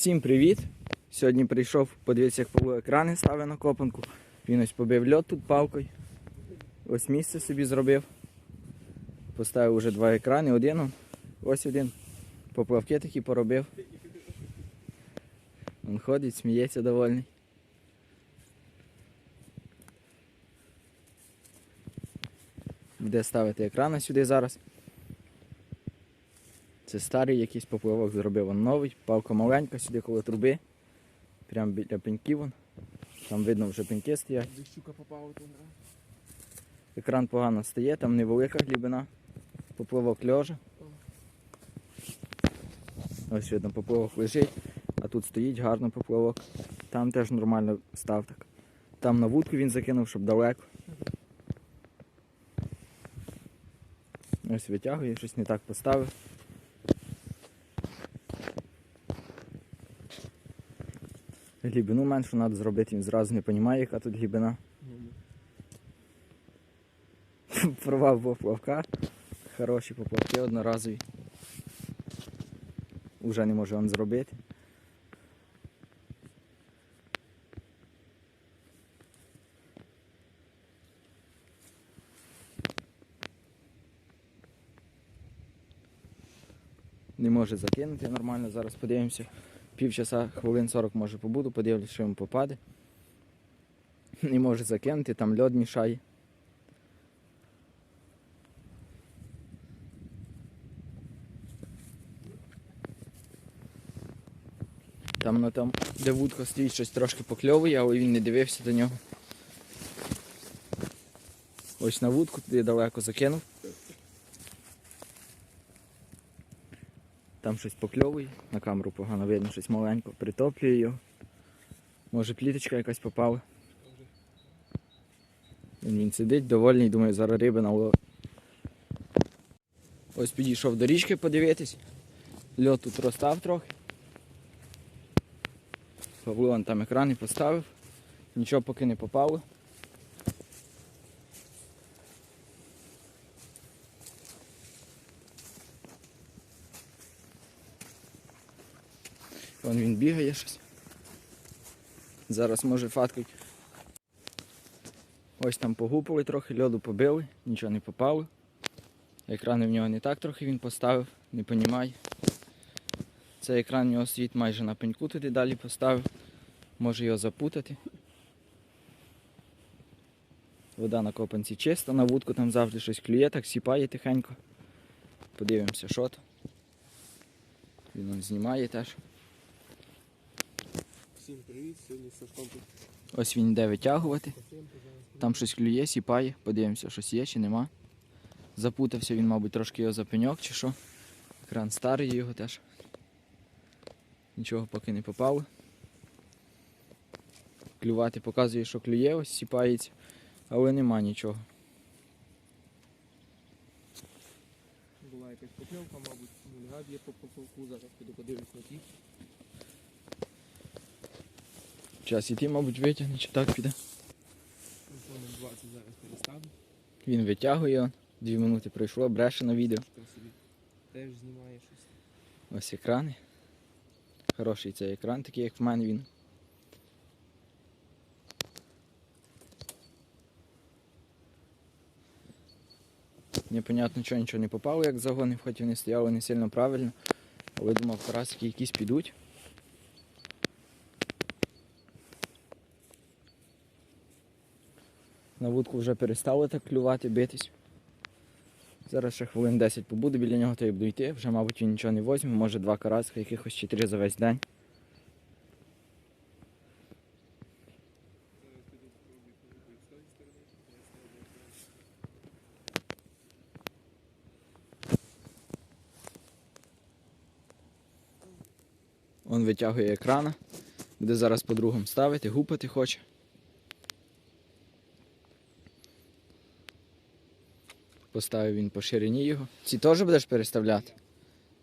Всім привіт! Сьогодні прийшов, подивитися, як Павло екрани ставив на копанку. Він ось побив льот тут палкою. Ось місце собі зробив. Поставив уже два екрани, один, ось один. Поплавки такі поробив. Він ходить, сміється довольний. Буде ставити екрани сюди зараз. Це старий якийсь поплавок зробив он новий, палка маленька сюди коло труби. Прямо біля пеньків. вон. Там видно вже пеньки стоять. Де щука попала то. Екран погано стає, там невелика глибина. Поплавок льожа. Ось видно, поплавок лежить, а тут стоїть гарно поплавок. Там теж нормально став так. Там на вудку він закинув, щоб далеко. Ось витягує, щось не так поставив. Глибину меншу треба зробити, він зразу не розуміє, яка тут глибина. Порвав поплавка. Хороші поплавки одноразові. Уже не може він зробити. Не може закинути нормально. Зараз подивимося. Півчаса, хвилин 40 може побуду, подивлюсь, що йому попаде. Не може закинути, там льод мішає. Там на там, де вудка стоїть, щось трошки покльовує, але він не дивився до нього. Ось на вудку туди далеко закинув. Там щось покльовує, на камеру погано видно, щось маленько, притоплює його. Може пліточка якась попала. Він, сидить довольний, думаю, зараз риби наловить. Ось підійшов до річки подивитись. Льот тут розстав трохи. Павло вон там екрани поставив. Нічого поки не попало. Вон він бігає щось. Зараз може фаткать. Ось там погупали трохи, льоду побили, нічого не попало. Екрани в нього не так трохи він поставив, не понімає. Цей екран у нього стоїть майже на пеньку туди далі поставив. Може його запутати. Вода на копанці чиста, на вудку там завжди щось клює, так сіпає тихенько. Подивимося, що то. Він знімає теж. Всім привіт, сьогодні Сашком тут Ось він йде витягувати. Там щось клює, сіпає, подивимося, щось є чи нема. Запутався він, мабуть, трошки його за пеньок чи що. Екран старий його теж. Нічого поки не попало. Клювати показує, що клює, ось сіпається, але нема нічого. Була якась покльовка, мабуть, мульгав є по поплавку, зараз піду подивлюсь на ті. Час іти, мабуть, витягне, чи так піде. Телефоном 20 зараз переставлю. Він витягує, дві минути пройшло, бреше на відео. Теж знімає щось. Ось екрани. Хороший цей екран, такий як в мене він. Непонятно, чого нічого не попало, як загонив, хоч вони стояли не сильно правильно. Але думав, карасики якісь підуть. На вудку вже перестало так клювати, битись. Зараз ще хвилин 10 побуду біля нього, то я буду йти. Вже, мабуть, він нічого не возьме, може два караска, якихось чи три за весь день. Он витягує екрана. Буде зараз по другому ставити, гупати хоче. Поставив він по ширині його. Ці теж будеш переставляти?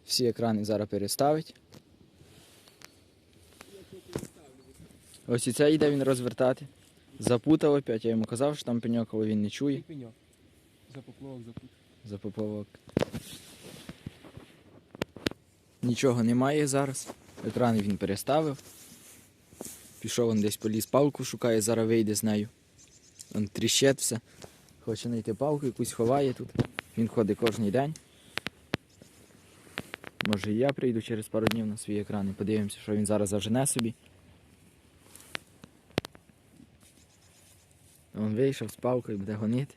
Всі екрани зараз переставить. Ось і це йде він розвертати. Запутав опять, я йому казав, що там пеньок, але він не чує. Пеньок? За поплавок запутав. За поплавок. Нічого немає зараз. Екрани він переставив. Пішов він десь поліз палку шукає, зараз вийде з нею. Он тріщить все. Хоче знайти палку, якусь ховає тут. Він ходить кожен день. Може і я прийду через пару днів на свій екран і подивимося, що він зараз зажене собі. Він вийшов з палкою, буде гонити.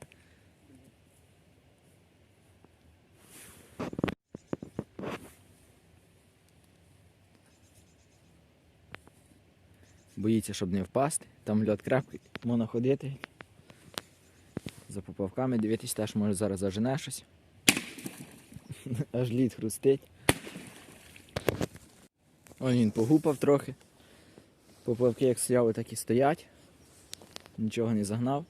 Боїться, щоб не впасти. Там льот крепкий, можна ходити. За поплавками дивитись теж може зараз зажене щось. Аж лід хрустить. Ось він погупав трохи. Поплавки як стояли, так і стоять. Нічого не загнав.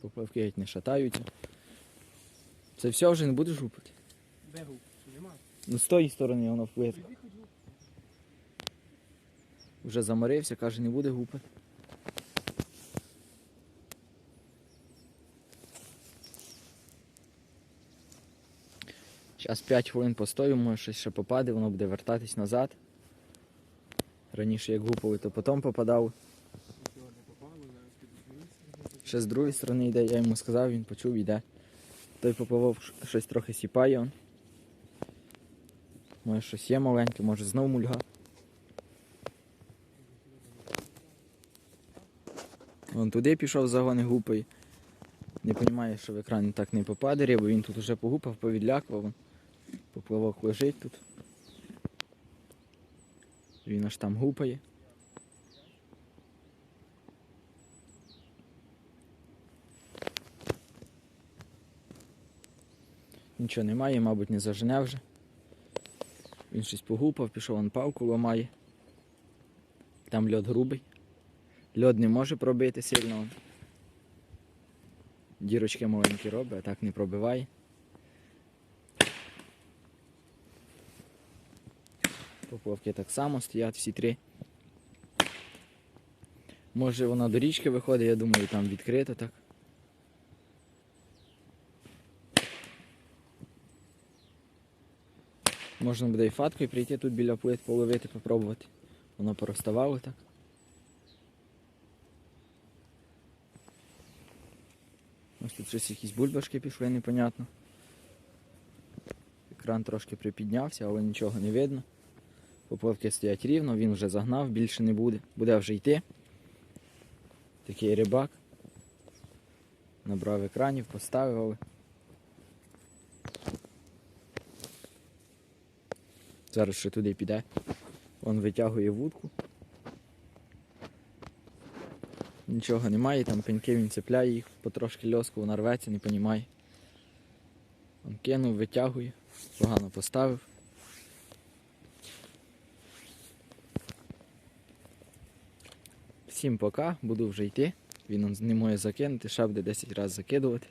Поплавки геть не шатаються. Це все вже не будеш гупати? Бегу, нема. Ну з тої сторони воно вплине. Вже заморився, каже, не буде гупати. Зараз 5 хвилин постою, може щось ще попаде, воно буде вертатись назад. Раніше як гупали, то потім попадав. Ще з другої сторони йде, я йому сказав, він почув, йде. Той поплавок щось трохи сіпає. Он. Може щось є маленьке, може знов мульга. Вон туди пішов загони гупає. Не розуміє, що в екран так не попаде риба, він тут уже погупав, повідлякував. Поплавок лежить тут. Він аж там гупає. Нічого немає, мабуть, не зажене вже. Він щось погупав, пішов он палку ламає. Там льод грубий. Льод не може пробити сильно. Дірочки маленькі робить, а так не пробиває. Поплавки так само стоять всі три. Може вона до річки виходить, я думаю, там відкрито так. Можна буде і фаткою прийти тут біля плит половити, попробувати. Воно пороставало так. Ось тут щось якісь бульбашки пішли, непонятно. Екран трошки припіднявся, але нічого не видно. Поплавки стоять рівно, він вже загнав, більше не буде. Буде вже йти. Такий рибак. Набрав екранів, поставив. Зараз ще туди піде. Він витягує вудку. Нічого немає, там пеньки він цепляє їх, потрошки льоску вона рветься, не понімає. Він кинув, витягує, погано поставив. Всім пока, буду вже йти. Він не може закинути, ще буде 10 разів закидувати.